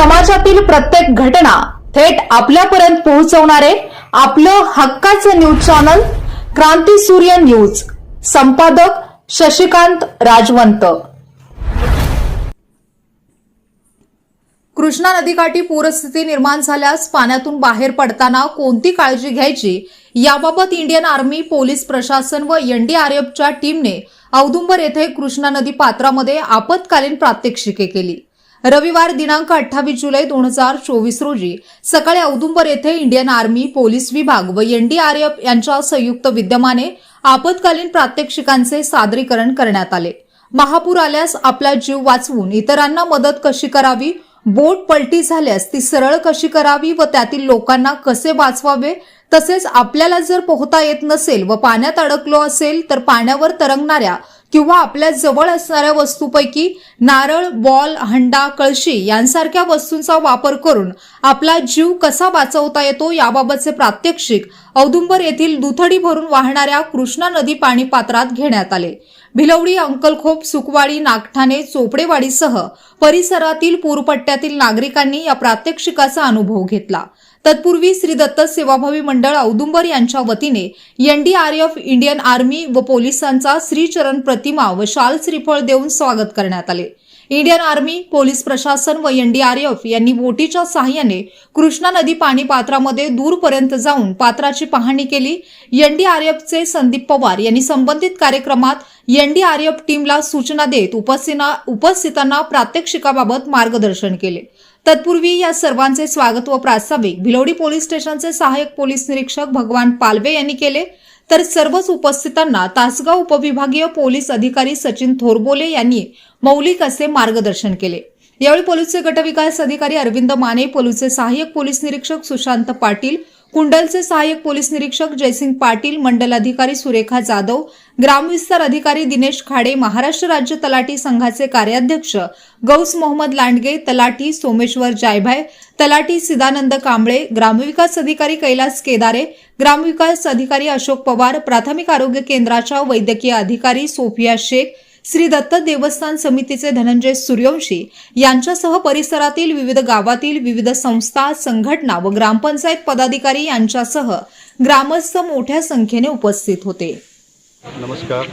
समाजातील प्रत्येक घटना थेट आपल्यापर्यंत पोहोचवणारे आपलं हक्काचं न्यूज चॅनल क्रांती सूर्य न्यूज. संपादक शशिकांत राजवंत. कृष्णा नदीकाठी पूरस्थिती निर्माण झाल्यास पाण्यातून बाहेर पडताना कोणती काळजी घ्यायची? याबाबत इंडियन आर्मी पोलीस प्रशासन व एनडीआरएफच्या टीमने औदुंबर येथे कृष्णा नदी पात्रामध्ये आपत्कालीन प्रात्यक्षिके केली. रविवार दिनांक अठ्ठावीस जुलै दोन हजार चोवीस रोजी सकाळी औदुंबर येथे इंडियन आर्मी पोलीस विभाग व एनडीआरएफ यांच्या संयुक्त विद्यमाने आपत्कालीन प्रात्यक्षिकांचे सादरीकरण करण्यात आले. महापूर आल्यास आपला जीव वाचवून इतरांना मदत कशी करावी? बोट पलटी झाल्यास ती सरळ कशी करावी व त्यातील लोकांना कसे वाचवावे? तसेच आपल्याला जर पोहता येत नसेल व पाण्यात अडकलो असेल तर पाण्यावर तरंगणाऱ्या किंवा आपल्या जवळ असणाऱ्या वस्तूपैकी नारळ बॉल हंडा कळशी यांसारख्या वस्तूंचा वापर करून आपला जीव कसा वाचवता येतो याबाबतचे प्रात्यक्षिक औदुंबर येथील दुथडी भरून वाहणाऱ्या कृष्णा नदी पाणी पात्रात घेण्यात आले. भिलवडी अंकलखोप सुकवाडी नागठाणे चोपडेवाडीसह परिसरातील पूरपट्ट्यातील नागरिकांनी या प्रात्यक्षिकाचा अनुभव घेतला. तत्पूर्वी श्री दत्त सेवाभावी मंडळ औदुंबर यांच्या वतीने एनडीआरएफ इंडियन आर्मी व पोलिसांचा श्रीचरण प्रतिमा व शाल श्रीफळ देऊन स्वागत करण्यात आले. इंडियन आर्मी पोलीस प्रशासन व एनडीआरएफ यांनी बोटीच्या सहाय्याने कृष्णा नदी पाणी पात्रामध्ये दूरपर्यंत जाऊन पात्राची पाहणी केली. एनडीआरएफचे संदीप पवार यांनी संबंधित कार्यक्रमात एनडीआरएफ टीमला सूचना देत उपस्थितांना उपस्थितांना प्रात्यक्षिकाबाबत मार्गदर्शन केले. तत्पूर्वी या सर्वांचे स्वागत व प्रास्ताविक भिलोडी पोलीस स्टेशनचे सहाय्यक पोलीस निरीक्षक भगवान पालवे यांनी केले. तर सर्वच उपस्थितांना तासगाव उपविभागीय पोलीस अधिकारी सचिन थोरबोले यांनी मौलिक असे मार्गदर्शन केले. यावेळी पोलीसचे गटविकास अधिकारी अरविंद माने पोलीसचे सहाय्यक पोलीस निरीक्षक सुशांत पाटील कुंडलचे सहाय्यक पोलीस निरीक्षक जयसिंग पाटील मंडल अधिकारी सुरेखा जाधव ग्रामविस्तार अधिकारी दिनेश खाडे महाराष्ट्र राज्य तलाठी संघाचे कार्याध्यक्ष गौस मोहम्मद लांडगे तलाठी सोमेश्वर जायभाय तलाठी सिदानंद कांबळे ग्रामविकास अधिकारी कैलास केदारे ग्रामविकास अधिकारी अशोक पवार प्राथमिक आरोग्य केंद्राच्या वैद्यकीय अधिकारी सोफिया शेख श्री दत्त देवस्थान समितीचे धनंजय सूर्यवंशी यांच्यासह परिसरातील विविध गावातील विविध संस्था संघटना व ग्रामपंचायत पदाधिकारी यांच्यासह ग्रामस्थ मोठ्या संख्येने उपस्थित होते. नमस्कार.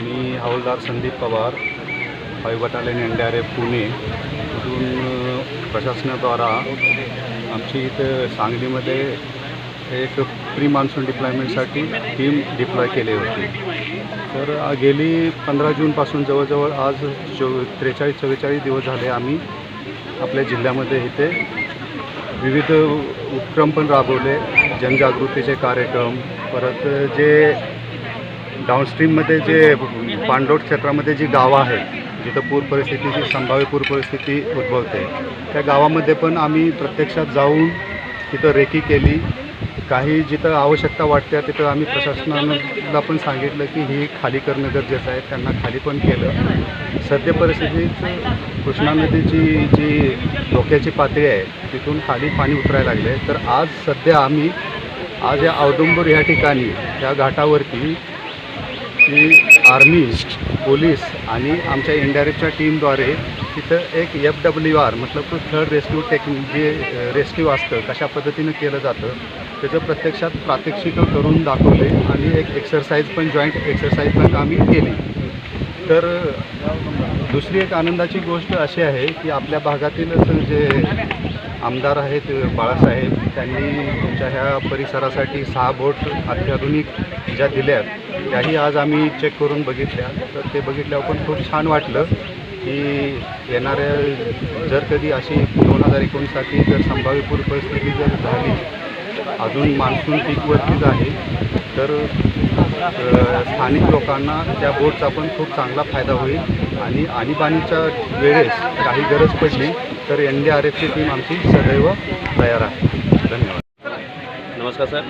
मी हवालदार Sandeep Pawar five battalion N D R F Pune प्रशासनाद्वारा आमची इथं सांगलीमध्ये एक प्री मान्सून डिप्लॉयमेंटसाठी टीम डिप्लॉय केली होती. तर गेली पंधरा जूनपासून जवळजवळ आज चो त्रेचाळीस चव्वेचाळीस दिवस झाले आम्ही आपल्या जिल्ह्यामध्ये इथे. विविध उपक्रम पण राबवले जनजागृतीचे कार्यक्रम परत जे डाऊनस्ट्रीममध्ये जे पाणलोट क्षेत्रामध्ये जी गावं आहेत जिथं पूर परिस्थितीची संभाव्य पूर परिस्थिती उद्भवते त्या गावामध्ये पण आम्ही प्रत्यक्षात जाऊन तिथं रेकी केली. काही जिथं आवश्यकता वाटते तिथं आम्ही प्रशासनाला पण सांगितलं की ही खाली करणं गरजेचं आहे. त्यांना खाली पण केलं. सद्य परिस्थितीत कृष्णा नदीची जी धोक्याची पातळी आहे तिथून खाली पाणी उतरायला लागले तर आज सध्या आम्ही आज या औदुंबर या ठिकाणी या घाटावरती की आर्मी पोलीस आणि आमच्या इंडायरेक्टच्या टीमद्वारे तिथं एक एफ डब्ल्यू आर मतलब तो थर्ड रेस्क्यू टेक्निक जे रेस्क्यू असतं कशा पद्धतीनं केलं जातं त्याचं प्रत्यक्षात प्रात्यक्षिकं करून दाखवले आणि एक एक्सरसाइज पण जॉईंट एक्सरसाइज पण आम्ही केली. तर दुसरी एक आनंदाची गोष्ट अशी आहे की आपल्या भागातीलच जे आमदार आहेत बाळासाहेब त्यांनी तुमच्या ह्या परिसरासाठी सहा बोट अत्याधुनिक ज्या दिल्यात त्याही आज आम्ही चेक करून बघितल्या. तर ते बघितल्यावर पण खूप छान वाटलं की येणाऱ्या जर कधी अशी दोन हजार एकोणीससाठी जर संभाव्य पूर परिस्थिती जर झाली अजून मान्सून पीकवरतीच आहे. तर स्थानिक लोकांना त्या बोटचा पण खूप चांगला फायदा होईल. आणि आणीबाणीच्या वेळेस काही गरज पडली तर एन डी आर एफची टीम आमची सदैव तयार आहे. धन्यवाद. नमस्कार सर.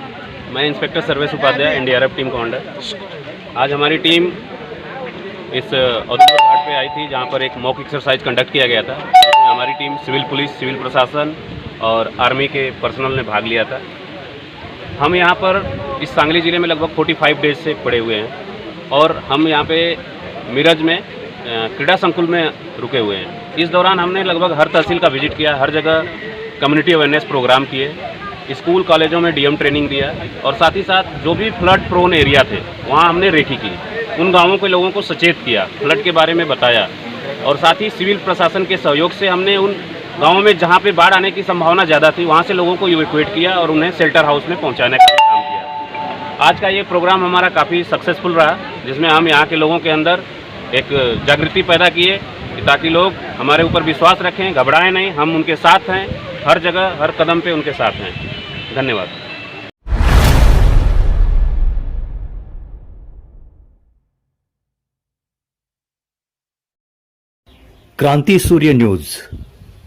मैं inspector Sarvesh Upadhyay N D R F team commander आज हमारी टीम इस औद्योगिक घाट पे आई थी जहाँ पर एक मॉक एक्सरसाइज कंडक्ट किया गया था। हमारी टीम सिविल पुलिस सिविल प्रशासन और आर्मी के पर्सनल ने भाग लिया था। हम यहाँ पर इस सांगली ज़िले में लगभग 45 डेज़ से पड़े हुए हैं और हम यहाँ पे मिरज में क्रीड़ा संकुल में रुके हुए हैं। इस दौरान हमने लगभग हर तहसील का विज़िट किया, हर जगह कम्युनिटी अवेयरनेस प्रोग्राम किए, स्कूल, कॉलेजों में डीएम ट्रेनिंग दिया और साथ ही साथ जो भी फ्लड प्रोन एरिया थे, वहाँ हमने रेखी की। उन गाँवों के लोगों को सचेत किया फ्लड के बारे में बताया और साथ ही सिविल प्रशासन के सहयोग से हमने उन गाँवों में जहाँ पे बाढ़ आने की संभावना ज़्यादा थी, वहाँ से लोगों को इवेक्यूएट किया और उन्हें शेल्टर हाउस में पहुँचाने का काम किया। आज का ये प्रोग्राम हमारा काफ़ी सक्सेसफुल रहा, जिसमें हम यहाँ के लोगों के अंदर एक जागृति पैदा किए ताकि लोग हमारे ऊपर विश्वास रखें, घबराएँ नहीं, हम उनके साथ हैं, हर जगह, हर कदम पे उनके साथ हैं। धन्यवाद। क्रांति सूर्य न्यूज़।